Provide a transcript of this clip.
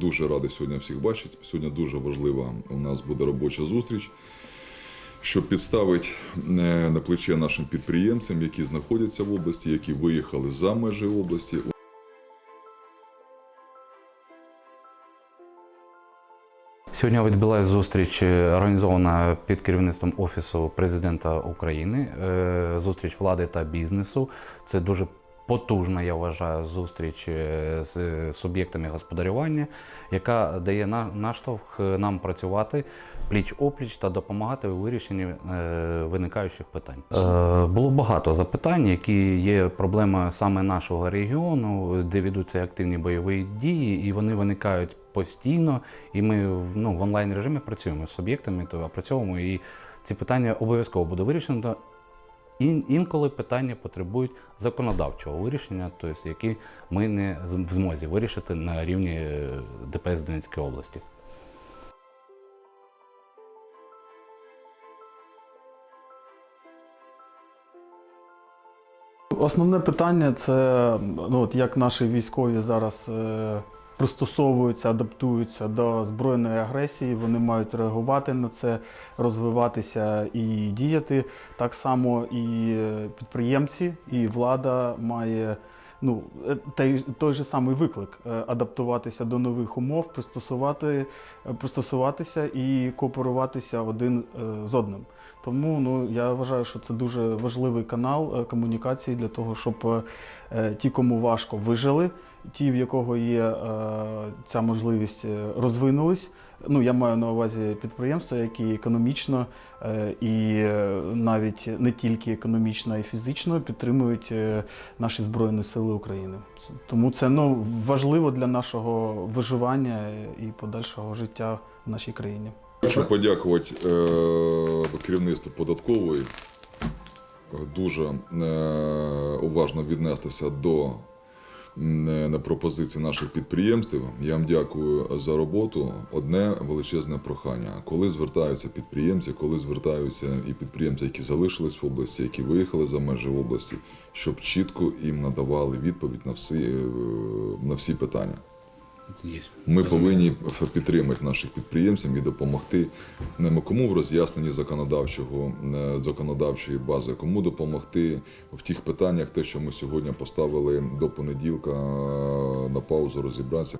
Дуже радий сьогодні всіх бачити. Сьогодні дуже важлива у нас буде робоча зустріч, щоб підставити е, на плече нашим підприємцям, які знаходяться в області, які виїхали за межі області. Сьогодні відбулася зустріч е, організована під керівництвом Офісу президента України. Е, Зустріч влади та бізнесу. Це дуже потужна, я вважаю, зустріч е, з суб'єктами господарювання, яка дає на- наштовх е, нам працювати пліч опліч та допомагати у вирішенні е, виникаючих питань. Е, Було багато запитань, які є проблема саме нашого регіону, де ведуться активні бойові дії, і вони виникають постійно. І ми ну, в онлайн режимі працюємо з суб'єктами, то опрацьовуємо, і ці питання обов'язково буде вирішено. Ін, інколи питання потребують законодавчого вирішення, тобто які ми не в змозі вирішити на рівні е, ДПС Донецької області. Основне питання це ну, от як наші військові зараз е, пристосовуються, адаптуються до збройної агресії. Вони мають реагувати на це, розвиватися і діяти. Так само і е, підприємці, і влада має ну, е, той, той же самий виклик е, адаптуватися до нових умов, пристосувати, пристосуватися і кооперуватися один з одним. Тому ну, я вважаю, що це дуже важливий канал комунікації для того, щоб ті, кому важко, вижили, ті, в якого є е, ця можливість, е, розвинулись. Ну, я маю на увазі підприємства, які економічно е, і навіть не тільки економічно, а й фізично підтримують наші Збройні Сили України. Тому це ну, важливо для нашого виживання і подальшого життя в нашій країні. Хочу подякувати керівництву податкової. Дуже уважно віднестися до на пропозиції наших підприємств. Я вам дякую за роботу. Одне величезне прохання. Коли звертаються підприємці, коли звертаються і підприємці, які залишились в області, які виїхали за межі області, щоб чітко їм надавали відповідь на всі, е, на всі питання. Ми повинні підтримати наших підприємців і допомогти не кому в роз'ясненні законодавчого е, законодавчої бази, кому допомогти в тих питаннях, те, що ми сьогодні поставили до понеділка е, на паузу, розібратися.